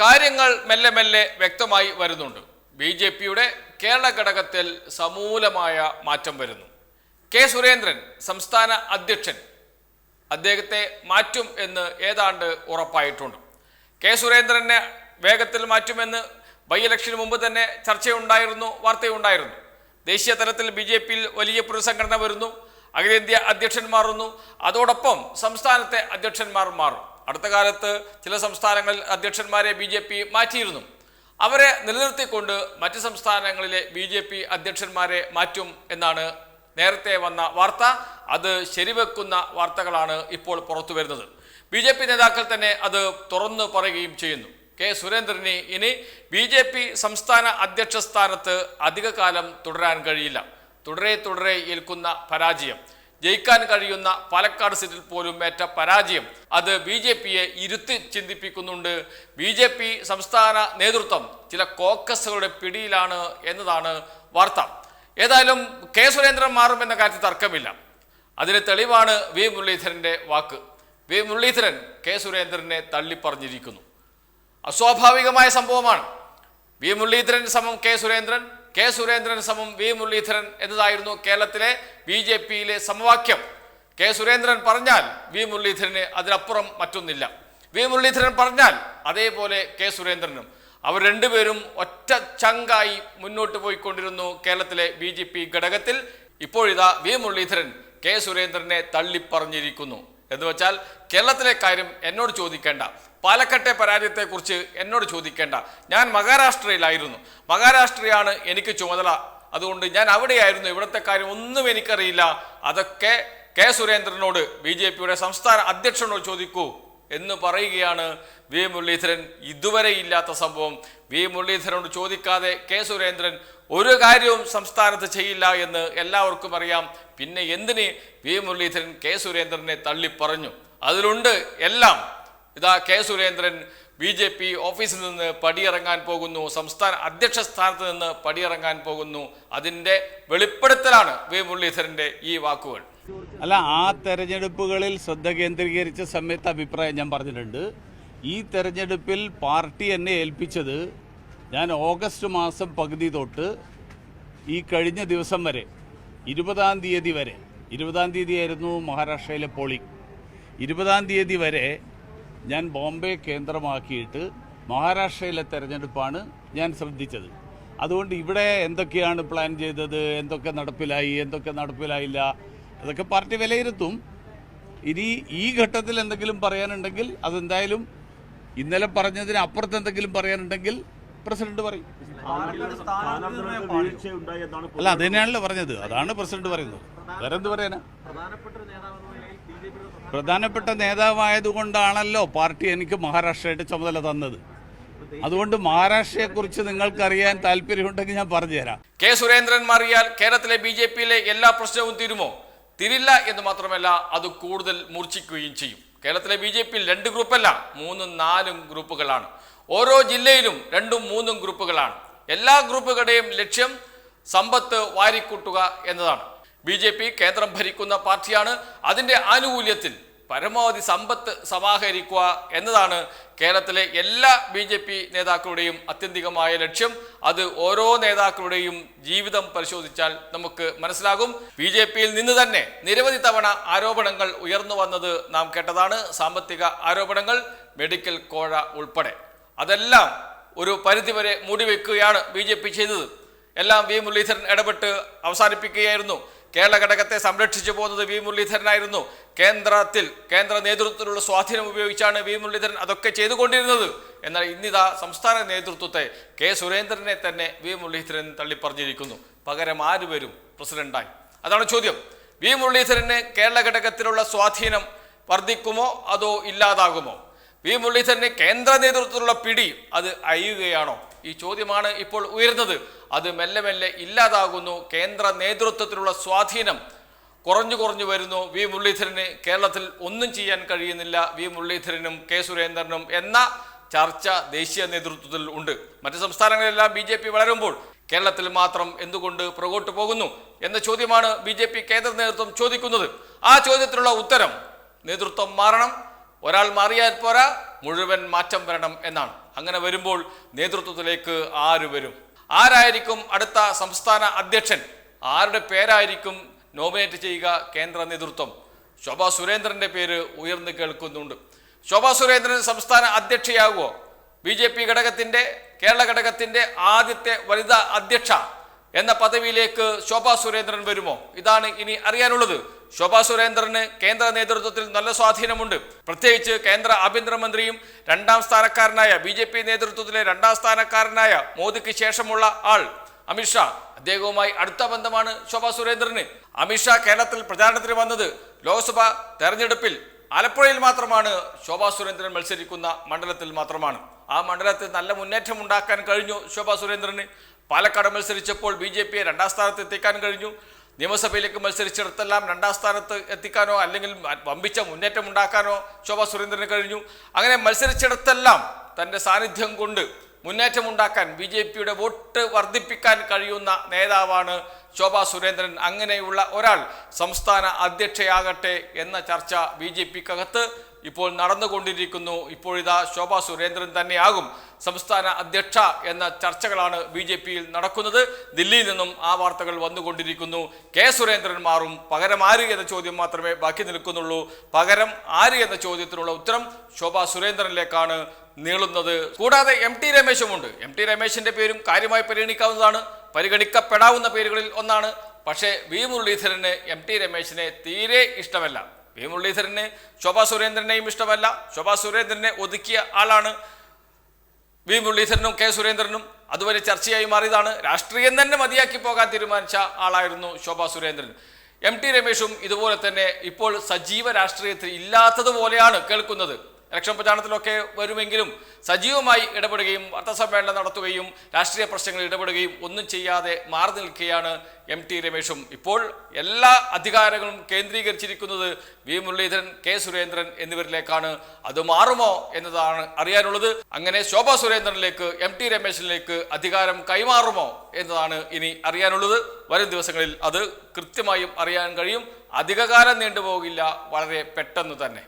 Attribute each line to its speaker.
Speaker 1: കാര്യങ്ങൾ മെല്ലെ മെല്ലെ വ്യക്തമായി വരുന്നുണ്ട്. ബി ജെ പിയുടെ കേരള ഘടകത്തിൽ സമൂലമായ മാറ്റം വരുന്നു. കെ സുരേന്ദ്രൻ സംസ്ഥാന അധ്യക്ഷൻ അദ്ദേഹത്തെ മാറ്റും എന്ന് ഏതാണ്ട് ഉറപ്പായിട്ടുണ്ട്. കെ സുരേന്ദ്രനെ വേഗത്തിൽ മാറ്റുമെന്ന് ബൈ ഇലക്ഷന് മുമ്പ് തന്നെ ചർച്ചയുണ്ടായിരുന്നു വാർത്തയുണ്ടായിരുന്നു. ദേശീയ തലത്തിൽ ബി ജെ പിയിൽ വലിയ പുനഃസംഘടന വരുന്നു അഖിലേന്ത്യാ അധ്യക്ഷൻ മാറുന്നു അതോടൊപ്പം സംസ്ഥാനത്തെ അധ്യക്ഷന്മാർ മാറും. അടുത്ത കാലത്ത് ചില സംസ്ഥാനങ്ങളിൽ അധ്യക്ഷന്മാരെ ബി ജെ പി മാറ്റിയിരുന്നു. അവരെ നിലനിർത്തിക്കൊണ്ട് മറ്റ് സംസ്ഥാനങ്ങളിലെ ബി ജെ പി അധ്യക്ഷന്മാരെ മാറ്റും എന്നാണ് നേരത്തെ വന്ന വാർത്ത. അത് ശരിവെക്കുന്ന വാർത്തകളാണ് ഇപ്പോൾ പുറത്തു വരുന്നത്. ബി ജെ പി നേതാക്കൾ തന്നെ അത് തുറന്നു പറയുകയും ചെയ്യുന്നു. കെ സുരേന്ദ്രന് ഇനി ബി ജെ പി സംസ്ഥാന അധ്യക്ഷ സ്ഥാനത്ത് അധികകാലം തുടരാൻ കഴിയില്ല. തുടരെ തുടരെ ഏൽക്കുന്ന പരാജയം. ജയിക്കാൻ കഴിയുന്ന പാലക്കാട് സീറ്റിൽ പോലും ഏറ്റ പരാജയം. അത് ബി ജെ പിയെ ഇരുത്തി ചിന്തിപ്പിക്കുന്നുണ്ട്. ബി ജെ പി സംസ്ഥാന നേതൃത്വം ചില കോക്കസുകളുടെ പിടിയിലാണ് എന്നതാണ് വാർത്ത. ഏതായാലും കെ സുരേന്ദ്രൻ എന്ന കാര്യത്തിൽ തർക്കമില്ല. അതിന് തെളിവാണ് വി മുരളീധരന്റെ വാക്ക്. വി മുരളീധരൻ കെ സുരേന്ദ്രനെ തള്ളിപ്പറഞ്ഞിരിക്കുന്നു. അസ്വാഭാവികമായ സംഭവമാണ്. വി മുരളീധരൻ സമം കെ സുരേന്ദ്രൻ കെ സുരേന്ദ്രൻ സമം വി മുരളീധരൻ എന്നതായിരുന്നു കേരളത്തിലെ ബി ജെ പിയിലെ സമവാക്യം കെ സുരേന്ദ്രൻ പറഞ്ഞാൽ വി മുരളീധരന് അതിനപ്പുറം മറ്റൊന്നില്ല. വി മുരളീധരൻ പറഞ്ഞാൽ അതേപോലെ കെ സുരേന്ദ്രനും. അവർ രണ്ടുപേരും ഒറ്റ ചങ്കായി മുന്നോട്ട് പോയിക്കൊണ്ടിരുന്നു കേരളത്തിലെ ബി ജെ പി ഘടകത്തിൽ. ഇപ്പോഴിതാ വി മുരളീധരൻ കെ സുരേന്ദ്രനെ തള്ളിപ്പറഞ്ഞിരിക്കുന്നു. എന്ന് വെച്ചാൽ കേരളത്തിലെ കാര്യം എന്നോട് ചോദിക്കേണ്ട. പാലക്കാട്ടെ പരാജയത്തെക്കുറിച്ച് എന്നോട് ചോദിക്കേണ്ട. ഞാൻ മഹാരാഷ്ട്രയിലായിരുന്നു. മഹാരാഷ്ട്രയാണ് എനിക്ക് ചുമതല അതുകൊണ്ട് ഞാൻ അവിടെയായിരുന്നു. ഇവിടുത്തെ കാര്യം ഒന്നും എനിക്കറിയില്ല. അതൊക്കെ കെ സുരേന്ദ്രനോട് ബി ജെ പിയുടെ സംസ്ഥാന അധ്യക്ഷനോട് ചോദിക്കൂ എന്ന് പറയുകയാണ് വി മുരളീധരൻ. ഇതുവരെ ഇല്ലാത്ത സംഭവം. വി മുരളീധരനോട് ചോദിക്കാതെ കെ സുരേന്ദ്രൻ ഒരു കാര്യവും സംസ്ഥാനത്ത് ചെയ്യില്ല എന്ന് എല്ലാവർക്കും അറിയാം. പിന്നെ എന്തിന് വി മുരളീധരൻ കെ സുരേന്ദ്രനെ തള്ളിപ്പറഞ്ഞു? അതിലുണ്ട് എല്ലാം. ഇതാ K Surendran B J P ഓഫീസിൽ നിന്ന് പടിയിറങ്ങാൻ പോകുന്നു. സംസ്ഥാന അധ്യക്ഷ സ്ഥാനത്ത് നിന്ന് പടിയിറങ്ങാൻ പോകുന്നു. അതിന്റെ വെളിപ്പെടുത്തലാണ് വി മുരളീധരന്റെ ഈ വാക്കുകൾ.
Speaker 2: അല്ല ആ തെരഞ്ഞെടുപ്പുകളിൽ ശ്രദ്ധ കേന്ദ്രീകരിച്ച സമയത്ത് അഭിപ്രായം ഞാൻ പറഞ്ഞിട്ടുണ്ട്. ഈ തെരഞ്ഞെടുപ്പിൽ പാർട്ടി എന്നെ ഏൽപ്പിച്ചത് ഞാൻ ഓഗസ്റ്റ് മാസം പകുതി തൊട്ട് ഈ കഴിഞ്ഞ ദിവസം വരെ ഇരുപതാം തീയതി വരെ ഇരുപതാം തീയതി ആയിരുന്നു മഹാരാഷ്ട്രയിലെ പോളിംഗ്. ഇരുപതാം തീയതി വരെ ഞാൻ ബോംബെ കേന്ദ്രമാക്കിയിട്ട് മഹാരാഷ്ട്രയിലെ തെരഞ്ഞെടുപ്പാണ് ഞാൻ ശ്രദ്ധിച്ചത്. അതുകൊണ്ട് ഇവിടെ എന്തൊക്കെയാണ് പ്ലാൻ ചെയ്തത്? എന്തൊക്കെ നടപ്പിലായി? എന്തൊക്കെ നടപ്പിലായില്ല? അതൊക്കെ പാർട്ടി വിലയിരുത്തും. ഇനി ഈ ഘട്ടത്തിൽ എന്തെങ്കിലും പറയാനുണ്ടെങ്കിൽ അതെന്തായാലും ഇന്നലെ പറഞ്ഞതിന് അപ്പുറത്ത് എന്തെങ്കിലും പറയാനുണ്ടെങ്കിൽ പ്രസിഡന്റ് പറയും. അല്ല അത് തന്നെയാണല്ലോ പറഞ്ഞത്. അതാണ് പ്രസിഡന്റ് പറയുന്നത്. വേറെ എന്ത് പറയാനാ? പ്രധാനപ്പെട്ട നേതാവായതുകൊണ്ടാണല്ലോ പാർട്ടി എനിക്ക് മഹാരാഷ്ട്രയുടെ ചുമതല തന്നത്. അതുകൊണ്ട് മഹാരാഷ്ട്രയെക്കുറിച്ച് നിങ്ങൾക്കറിയാൻ താല്പര്യമുണ്ടെങ്കിൽ ഞാൻ പറഞ്ഞുതരാം.
Speaker 1: കെ സുരേന്ദ്രൻ മാറിയാൽ കേരളത്തിലെ ബി ജെ പിയിലെ എല്ലാ പ്രശ്നവും തീരുമോ? തിരില്ല എന്ന് മാത്രമല്ല അത് കൂടുതൽ മൂർച്ഛിക്കുകയും ചെയ്യും. കേരളത്തിലെ ബി ജെ പിയിൽ രണ്ട് ഗ്രൂപ്പല്ല മൂന്നും നാലും ഗ്രൂപ്പുകളാണ്. ഓരോ ജില്ലയിലും രണ്ടും മൂന്നും ഗ്രൂപ്പുകളാണ്. എല്ലാ ഗ്രൂപ്പുകളുടെയും ലക്ഷ്യം സമ്പത്ത് വാരിക്കൂട്ടുക എന്നതാണ്. ബി ജെ പി കേന്ദ്രം ഭരിക്കുന്ന പാർട്ടിയാണ്. അതിന്റെ ആനുകൂല്യത്തിൽ പരമാവധി സമ്പത്ത് സമാഹരിക്കുക എന്നതാണ് കേരളത്തിലെ എല്ലാ ബി ജെ പി നേതാക്കളുടെയും അത്യന്തികമായ ലക്ഷ്യം. അത് ഓരോ നേതാക്കളുടെയും ജീവിതം പരിശോധിച്ചാൽ നമുക്ക് മനസ്സിലാകും. ബി ജെ പിയിൽ നിന്ന് തന്നെ നിരവധി തവണ ആരോപണങ്ങൾ ഉയർന്നു വന്നത് നാം കേട്ടതാണ്. സാമ്പത്തിക ആരോപണങ്ങൾ മെഡിക്കൽ കോഴ ഉൾപ്പെടെ. അതെല്ലാം ഒരു പരിധിവരെ മൂടിവെക്കുകയാണ് ബി ജെ പി ചെയ്തത്. എല്ലാം വി മുരളീധരൻ ഇടപെട്ട് അവസാനിപ്പിക്കുകയായിരുന്നു. കേരള ഘടകത്തെ സംരക്ഷിച്ചു പോകുന്നത് വി മുരളീധരനായിരുന്നു. കേന്ദ്രത്തിൽ കേന്ദ്ര നേതൃത്വത്തിലുള്ള സ്വാധീനം ഉപയോഗിച്ചാണ് വി മുരളീധരൻ അതൊക്കെ ചെയ്തുകൊണ്ടിരുന്നത്. എന്നാൽ ഇന്നിതാ സംസ്ഥാന നേതൃത്വത്തെ കെ സുരേന്ദ്രനെ തന്നെ വി മുരളീധരൻ തള്ളിപ്പറഞ്ഞിരിക്കുന്നു. പകരം ആര് വരും പ്രസിഡന്റായി? അതാണ് ചോദ്യം. വി മുരളീധരന് കേരള ഘടകത്തിലുള്ള സ്വാധീനം വർദ്ധിക്കുമോ അതോ ഇല്ലാതാകുമോ? വി മുരളീധരന് കേന്ദ്ര നേതൃത്വത്തിലുള്ള പിടി അത് അയ്യുകയാണോ ഈ ചോദ്യമാണ് ഇപ്പോൾ ഉയരുന്നത്. അത് മെല്ലെ മെല്ലെ ഇല്ലാതാകുന്നു. കേന്ദ്ര നേതൃത്വത്തിലുള്ള സ്വാധീനം കുറഞ്ഞു കുറഞ്ഞു വരുന്നു. വി മുരളീധരന് കേരളത്തിൽ ഒന്നും ചെയ്യാൻ കഴിയുന്നില്ല. വി മുരളീധരനും കെ സുരേന്ദ്രനും എന്ന ചർച്ച ദേശീയ നേതൃത്വത്തിൽ ഉണ്ട്. മറ്റ് സംസ്ഥാനങ്ങളിലെല്ലാം ബി ജെ പി വളരുമ്പോൾ കേരളത്തിൽ മാത്രം എന്തുകൊണ്ട് പുറകോട്ട് പോകുന്നു എന്ന ചോദ്യമാണ് ബി ജെ പി കേന്ദ്ര നേതൃത്വം ചോദിക്കുന്നത്. ആ ചോദ്യത്തിനുള്ള ഉത്തരം നേതൃത്വം മാറണം. ഒരാൾ മാറിയാൽ പോരാ മുഴുവൻ മാറ്റം വരണം എന്നാണ്. അങ്ങനെ വരുമ്പോൾ നേതൃത്വത്തിലേക്ക് ആര് വരും? ആരായിരിക്കും അടുത്ത സംസ്ഥാന അധ്യക്ഷൻ? ആരുടെ പേരായിരിക്കും നോമിനേറ്റ് ചെയ്യുക കേന്ദ്ര നേതൃത്വം? ശോഭാ സുരേന്ദ്രന്റെ പേര് ഉയർന്നു കേൾക്കുന്നുണ്ട്. ശോഭാ സുരേന്ദ്രൻ സംസ്ഥാന അധ്യക്ഷയാകുമോ ബി ജെ പി ഘടകത്തിന്റെ കേരള ഘടകത്തിന്റെ ആദ്യത്തെ വനിതാ അധ്യക്ഷ എന്ന പദവിയിലേക്ക് ശോഭാ സുരേന്ദ്രൻ വരുമോ? ഇതാണ് ഇനി അറിയാനുള്ളത്. ശോഭാ സുരേന്ദ്രന് കേന്ദ്ര നേതൃത്വത്തിൽ നല്ല സ്വാധീനമുണ്ട്. പ്രത്യേകിച്ച് കേന്ദ്ര ആഭ്യന്തരമന്ത്രിയും രണ്ടാം സ്ഥാനക്കാരനായ ബി ജെ പി നേതൃത്വത്തിലെ രണ്ടാം സ്ഥാനക്കാരനായ മോദിക്ക് ശേഷമുള്ള ആൾ അമിത്ഷാ അദ്ദേഹവുമായി അടുത്ത ബന്ധമാണ് ശോഭാ സുരേന്ദ്രന്. അമിത്ഷാ കേരളത്തിൽ പ്രചാരണത്തിന് വന്നത് ലോക്സഭാ തെരഞ്ഞെടുപ്പിൽ ആലപ്പുഴയിൽ മാത്രമാണ്. ശോഭാ സുരേന്ദ്രൻ മത്സരിക്കുന്ന മണ്ഡലത്തിൽ മാത്രമാണ്. ആ മണ്ഡലത്തിൽ നല്ല മുന്നേറ്റം ഉണ്ടാക്കാൻ കഴിഞ്ഞു ശോഭാ സുരേന്ദ്രന്. പാലക്കാട് മത്സരിച്ചപ്പോൾ ബി ജെ പിയെ രണ്ടാം സ്ഥാനത്ത് എത്തിക്കാൻ കഴിഞ്ഞു. നിയമസഭയിലേക്ക് മത്സരിച്ചിടത്തെല്ലാം രണ്ടാം സ്ഥാനത്ത് എത്തിക്കാനോ അല്ലെങ്കിൽ വമ്പിച്ച മുന്നേറ്റം ഉണ്ടാക്കാനോ ശോഭ സുരേന്ദ്രന് കഴിഞ്ഞു. അങ്ങനെ മത്സരിച്ചിടത്തെല്ലാം തന്റെ സാന്നിധ്യം കൊണ്ട് മുന്നേറ്റമുണ്ടാക്കാൻ ബി ജെ പിയുടെ വോട്ട് വർദ്ധിപ്പിക്കാൻ കഴിയുന്ന നേതാവാണ് ശോഭാ സുരേന്ദ്രൻ. അങ്ങനെയുള്ള ഒരാൾ സംസ്ഥാന അധ്യക്ഷയാകട്ടെ എന്ന ചർച്ച ബി ജെ പിക്കകത്ത് ഇപ്പോൾ നടന്നുകൊണ്ടിരിക്കുന്നു. ഇപ്പോഴിതാ ശോഭാ സുരേന്ദ്രൻ തന്നെയാകും സംസ്ഥാന അധ്യക്ഷ എന്ന ചർച്ചകളാണ് ബി ജെ പിയിൽ നടക്കുന്നത്. ദില്ലിയിൽ നിന്നും ആ വാർത്തകൾ വന്നുകൊണ്ടിരിക്കുന്നു. കെ സുരേന്ദ്രൻ മാറും. പകരം ആര് എന്ന ചോദ്യം മാത്രമേ ബാക്കി നിൽക്കുന്നുള്ളൂ. പകരം ആര് എന്ന ചോദ്യത്തിനുള്ള ഉത്തരം ശോഭാ സുരേന്ദ്രനിലേക്കാണ് നീളുന്നത്. കൂടാതെ എം ടി രമേശുമുണ്ട് എം ടി രമേശിന്റെ പേരും കാര്യമായി പരിഗണിക്കാവുന്നതാണ്. പരിഗണിക്കപ്പെടാവുന്ന പേരുകളിൽ ഒന്നാണ്. പക്ഷേ വി മുരളീധരന് എം ടി രമേശിനെ തീരെ ഇഷ്ടമല്ല. വി മുരളീധരനെ ശോഭാ സുരേന്ദ്രനെയും ഇഷ്ടമല്ല. ശോഭാ സുരേന്ദ്രനെ ഒതുക്കിയ ആളാണ് വി മുരളീധരനും കെ സുരേന്ദ്രനും. അതുവരെ ചർച്ചയായി മാറിയതാണ്. രാഷ്ട്രീയം തന്നെ മതിയാക്കി പോകാൻ തീരുമാനിച്ച ആളായിരുന്നു ശോഭാ സുരേന്ദ്രൻ. എം ടി രമേശും ഇതുപോലെ തന്നെ ഇപ്പോൾ സജീവ രാഷ്ട്രീയത്തിൽ ഇല്ലാത്തതുപോലെയാണ് കേൾക്കുന്നത്. ഇലക്ഷൻ പ്രചാരണത്തിലൊക്കെ വരുമെങ്കിലും സജീവമായി ഇടപെടുകയും വാർത്താസമ്മേളനം നടത്തുകയും രാഷ്ട്രീയ പ്രശ്നങ്ങളിൽ ഇടപെടുകയും ഒന്നും ചെയ്യാതെ മാറി നിൽക്കുകയാണ് എം ടി രമേശും ഇപ്പോൾ എല്ലാ അധികാരങ്ങളും കേന്ദ്രീകരിച്ചിരിക്കുന്നത് വി മുരളീധരൻ കെ സുരേന്ദ്രൻ എന്നിവരിലേക്കാണ്. അത് മാറുമോ എന്നതാണ് അറിയാനുള്ളത്. അങ്ങനെ ശോഭാ സുരേന്ദ്രനിലേക്ക് എം ടി രമേശിലേക്ക് അധികാരം കൈമാറുമോ എന്നതാണ് ഇനി അറിയാനുള്ളത്. വരും ദിവസങ്ങളിൽ അത് കൃത്യമായും അറിയാൻ കഴിയും. അധികകാലം നീണ്ടുപോകില്ല വളരെ പെട്ടെന്ന് തന്നെ.